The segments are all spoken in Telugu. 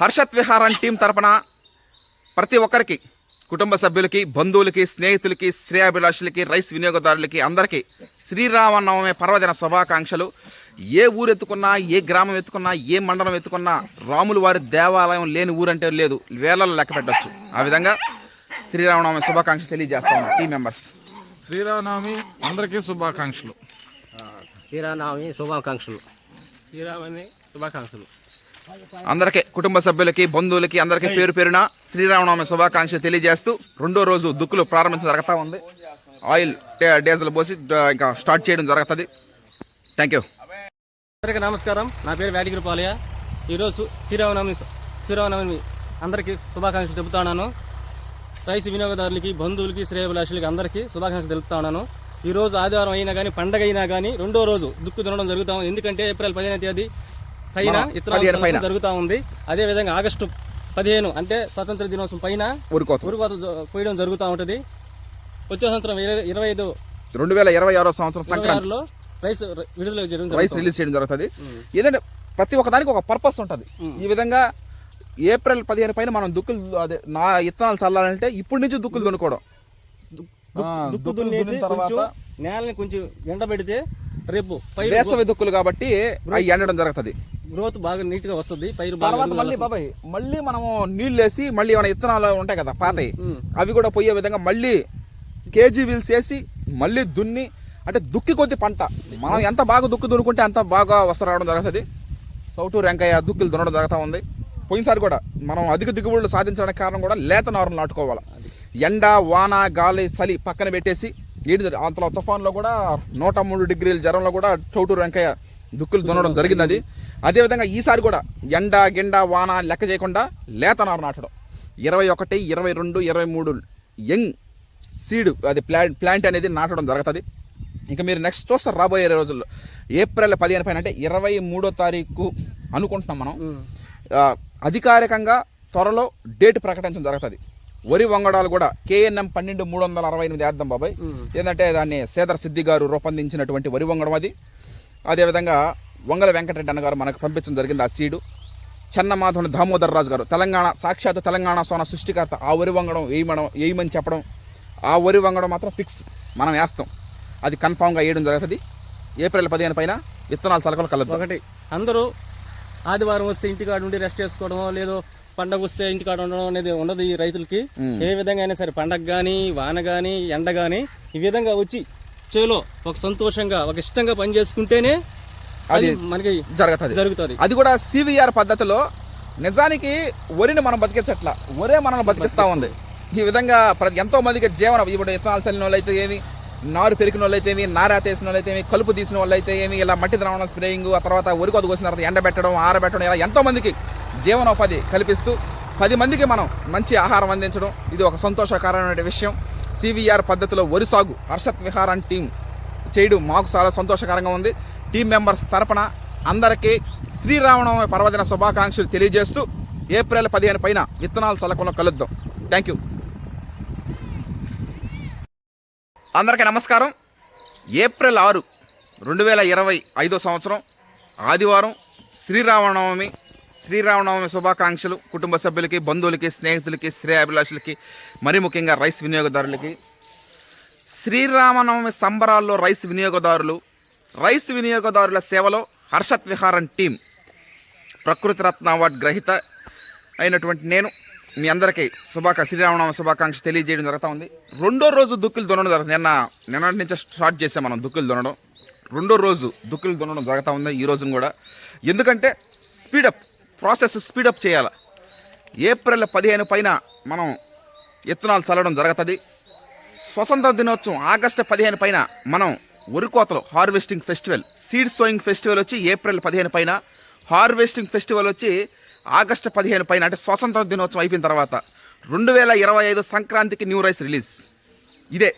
హర్షత్ విహారాన్ టీం తరపున ప్రతి ఒక్కరికి కుటుంబ సభ్యులకి బంధువులకి స్నేహితులకి శ్రేయాభిలాషులకి రైస్ వినియోగదారులకి అందరికీ శ్రీరామనవమి పర్వదిన శుభాకాంక్షలు. ఏ ఊరు ఎత్తుకున్నా ఏ గ్రామం ఎత్తుకున్నా ఏ మండలం ఎత్తుకున్నా రాములు వారి దేవాలయం లేని ఊరంటే లేదు వేలలో లెక్క పెట్టవచ్చు ఆ విధంగా శ్రీరామనవమి శుభాకాంక్షలు తెలియజేస్తా ఉన్నా టీం మెంబర్స్ శ్రీరామనవమి అందరికీ శుభాకాంక్షలు. శ్రీరామనవమి శుభాకాంక్షలు. శ్రీరామని శుభాకాంక్షలు. అందరికీ కుటుంబ సభ్యులకి బంధువులకి అందరికీ పేరు పేరున శ్రీరామనవమి శుభాకాంక్షలు తెలియజేస్తూ రెండో రోజు దుక్కులు ప్రారంభించడం జరుగుతూ ఉంది. ఆయిల్ డీజిల్ పోసి ఇంకా స్టార్ట్ చేయడం జరుగుతుంది. థ్యాంక్ యూ అందరికీ నమస్కారం. నా పేరు వేడిగిరి పాలయ్య. ఈరోజు శ్రీరామనవమి శ్రీరామనవమి అందరికీ శుభాకాంక్షలు తెలుపుతున్నాను రైస్ వినియోగదారులకి బంధువులకి శ్రేయభిలాషులకి అందరికీ శుభాకాంక్షలు తెలుపుతా ఉన్నాను. ఈ రోజు ఆదివారం అయినా కానీ పండగ అయినా కానీ రెండో రోజు దుక్కు తినడం జరుగుతాం ఎందుకంటే ఏప్రిల్ పదిహేను తేదీ పైన ఇతర పదిహేను పైన. జరుగుతూ ఉంది. అదేవిధంగా ఆగస్టు పదిహేను అంటే స్వాతంత్ర దినోత్సవం పైన ఊరుకోత ఉరుకోత కోయడం జరుగుతూ ఉంటుంది. వచ్చే సంవత్సరం ఇరవై- ఐదు రెండు వేల ఇరవై ఆరో సంవత్సరం ఇరవై సంక్రాంతి. ఆరులో రైస్ విడుదల చేయడం రైస్. రిలీజ్ చేయడం జరుగుతుంది. ఏంటంటే ప్రతి ఒక్క దానికి ఒక పర్పస్ ఉంటుంది. ఈ విధంగా ఏప్రిల్ పదిహేను పైన మనం దుక్కులు అదే నా ఇత్తనాలు చల్లాలంటే ఇప్పటి నుంచి దుక్కులు దున్నుకోవడం. దుక్కు దున్నేసి తర్వాత నేలని కొంచెం ఎండబెడితే రేపు వేసవి దుక్కులు కాబట్టి ఎండడం జరుగుతుంది. గ్రోత్ బాగా నీట్గా వస్తుంది పైరు తర్వాత మళ్ళీ. బాబాయ్ మళ్ళీ మనము నీళ్ళు వేసి మళ్ళీ ఏమైనా ఇత్తనాలు ఉంటాయి కదా ఉమ్. అవి కూడా పోయే విధంగా మళ్ళీ కేజీ వీల్స్ వేసి మళ్ళీ దున్ని అంటే దుక్కి కొద్ది పంట. మనం ఎంత బాగా దుక్కు దున్నుకుంటే అంత బాగా వస్త్రం రావడం జరుగుతుంది. సౌటు వెంకయ్య దుక్కులు దున్నడం జరుగుతూ ఉంది. పోయినసారి కూడా మనం అధిక దిగుబడులు సాధించడానికి కారణం కూడా లేత నారులు నాటుకోవాలి. ఎండ వాన గాలి చలి పక్కన పెట్టేసి జరి- అంతలో తుఫాన్లో కూడా నూట మూడు డిగ్రీల జ్వరంలో కూడా చౌటూరు వెంకయ్య దుక్కులు దున్నడం జరిగింది అది. అదేవిధంగా ఈసారి కూడా ఎండ గిండ వాన లెక్క చేయకుండా లేత నారు నాటడం. ఇరవై ఒకటి ఇరవై రెండు ఇరవై మూడు యంగ్ సీడ్ అది ప్లాంట్ ప్లాంట్ అనేది నాటడం జరుగుతుంది. ఇంకా మీరు నెక్స్ట్ చూస్తారు రాబోయే రోజుల్లో ఏప్రిల్ పదిహేను పైన అంటే ఇరవై మూడో తారీఖు అనుకుంటున్నాం మనం. అధికారికంగా త్వరలో డేట్ ప్రకటించడం జరుగుతుంది. వరి వంగడాలు కూడా కేఎన్ఎం పన్నెండు మూడు వందల అరవై ఎనిమిది వేద్దాం బాబాయ్. ఏంటంటే దాన్ని సేదర్ సిద్ధి గారు రూపొందించినటువంటి వరి వంగడం అది. అదేవిధంగా వంగల వెంకటరెడ్డి అన్న గారు మనకు పంపించడం జరిగింది ఆ సీడు. చెన్నమాధవన్ దామోదర్ రాజు గారు. తెలంగాణ సాక్షాత్ తెలంగాణ సోన సృష్టికర్త. ఆ వరి వంగడం వేయమడం వేయమని చెప్పడం? ఆ వరి వంగడం మాత్రం ఫిక్స్. మనం వేస్తాం. అది కన్ఫామ్గా వేయడం జరుగుతుంది. ఏప్రిల్ పదిహేను పైన విత్తనాలు చలకలు కలదు ఒకటి అందరూ ఆదివారం వస్తే ఇంటికాడ ఉండి రెస్ట్ చేసుకోవడమో లేదో పండగ వస్తే ఇంటికాడ ఉండడం అనేది ఉండదు ఈ రైతులకి. ఏ విధంగా అయినా సరే పండగ కానీ వాన కానీ ఎండ కానీ ఈ విధంగా వచ్చి చేలో ఒక సంతోషంగా ఒక ఇష్టంగా పని చేసుకుంటేనే అది మనకి జరుగుతుంది. జరుగుతుంది. అది కూడా సివిఆర్ పద్ధతిలో నిజానికి వరిని మనం బతికించట్ల. వరే మనల్ని బతికిస్తూ ఉంది. ఈ విధంగా ప్రతి ఎంతో మందికి జీవనం ఇప్పుడు ఇత్తనాలు చల్లిన వాళ్ళు అయితే ఏమి నారు పెరికిన వాళ్ళు అయితే ఏమి నారా తీసిన వాళ్ళు అయితే ఏమి కలుపు తీసిన వాళ్ళు అయితే ఏమి ఇలా మట్టి ద్రావణం స్ప్రేయింగ్ ఆ తర్వాత వరి కొద్ది కోసిన తర్వాత ఎండబెట్టడం ఆరబెట్టడం ఇలా ఎంతో మందికి జీవనోపాధి కల్పిస్తూ పది మందికి మనం మంచి ఆహారం అందించడం ఇది ఒక సంతోషకరమైన విషయం. సివిఆర్ పద్ధతిలో వరి సాగు హర్షత్ విహారాన్ టీం చేయడం మాకు చాలా సంతోషకరంగా ఉంది. టీం మెంబర్స్ తరపున అందరికీ శ్రీరామనవమి పర్వదిన శుభాకాంక్షలు తెలియజేస్తూ ఏప్రిల్ పదిహేను పైన విత్తనాలు చల్లకుండా కలుద్దాం. థ్యాంక్ యూ అందరికీ నమస్కారం. ఏప్రిల్ ఆరు రెండు వేల ఇరవై ఐదో సంవత్సరం ఆదివారం శ్రీరామనవమి శ్రీరామనవమి శుభాకాంక్షలు. కుటుంబ సభ్యులకి బంధువులకి స్నేహితులకి శ్రేయాభిలాషులకి మరీ ముఖ్యంగా రైస్ వినియోగదారులకి. శ్రీరామనవమి సంబరాల్లో రైస్ వినియోగదారులు రైస్ వినియోగదారుల సేవలో హర్షత్ విహారం టీం ప్రకృతి రత్న అవార్డు గ్రహీత అయినటువంటి నేను మీ అందరికీ శుభాక శ్రీరామనవమి శుభాకాంక్ష తెలియజేయడం జరుగుతూ ఉంది. రెండో రోజు దుక్కులు దున్నడం జరుగుతుంది. నిన్న నిన్నటి నుంచి స్టార్ట్ చేసాం మనం దుక్కులు దున్నడం రెండో రోజు దుక్కులు దున్నడం జరుగుతూ ఉంది ఈ రోజున కూడా. ఎందుకంటే speed up process speed up చేయాలి. ఏప్రిల్ పదిహేను పైన మనం విత్తనాలు చల్లడం జరుగుతుంది. స్వతంత్ర దినోత్సవం ఆగస్టు పదిహేను పైన మనం ఉరికోతలు harvesting festival seed sowing festival వచ్చి ఏప్రిల్ పదిహేను పైన హార్వెస్టింగ్ ఫెస్టివల్ వచ్చి ఆగస్టు పదిహేను పైన అంటే స్వతంత్ర దినోత్సవం అయిపోయిన తర్వాత రెండు వేల ఇరవై ఐదు సంక్రాంతికి న్యూ రైస్ రిలీజ్. ఇదే.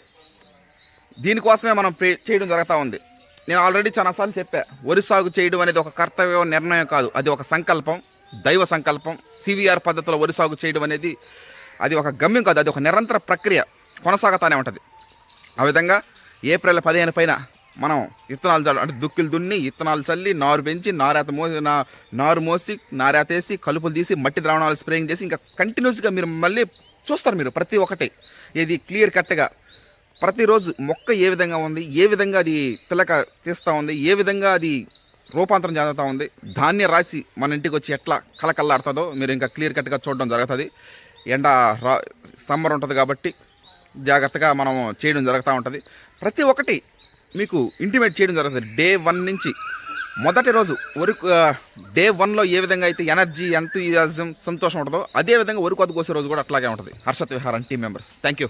దీనికోసమే మనం చేయడం జరుగుతూ ఉంది. నేను ఆల్రెడీ చాలాసార్లు చెప్పా వరి సాగు చేయడం అనేది ఒక కర్తవ్యం నిర్ణయం కాదు. అది ఒక సంకల్పం దైవ సంకల్పం. సివిఆర్ పద్ధతిలో వరి సాగు చేయడం అనేది అది ఒక గమ్యం కాదు అది ఒక నిరంతర ప్రక్రియ కొనసాగుతానే ఉంటుంది. ఆ విధంగా ఏప్రిల్ పదిహేను పైన మనం విత్తనాలు చల్ల అంటే దుక్కులు దున్ని విత్తనాలు చల్లి నారు పెంచి నారేత మోసి నా నారు మోసి నారేత వేసి కలుపులు తీసి మట్టి ద్రావణాలు స్ప్రేయింగ్ చేసి ఇంకా కంటిన్యూస్గా మీరు మళ్ళీ చూస్తారు మీరు ప్రతి ఒక్కటి. ఇది క్లియర్ కట్గా ప్రతిరోజు మొక్క ఏ విధంగా ఉంది ఏ విధంగా అది పిల్లక తీస్తూ ఉంది ఏ విధంగా అది రూపాంతరం చెందుతూ ఉంది ధాన్య రాశి మన ఇంటికి వచ్చి ఎట్లా కలకల్లాడుతుందో మీరు ఇంకా క్లియర్ కట్గా చూడడం జరుగుతుంది. ఎండ రా సమ్మర్ ఉంటుంది కాబట్టి జాగ్రత్తగా మనం చేయడం జరుగుతూ ఉంటుంది. ప్రతి ఒక్కటి మీకు ఇంటిమేట్ చేయడం జరుగుతుంది. డే వన్ నుంచి మొదటి రోజు వరకు డే వన్లో ఏ విధంగా అయితే ఎనర్జీ ఎంతూజియాజం సంతోషం ఉంటుందో అదే విధంగా వరకు అది కోసే రోజు కూడా అట్లాగే ఉంటుంది. హర్షత్ విహారం టీం మెంబర్స్. Thank you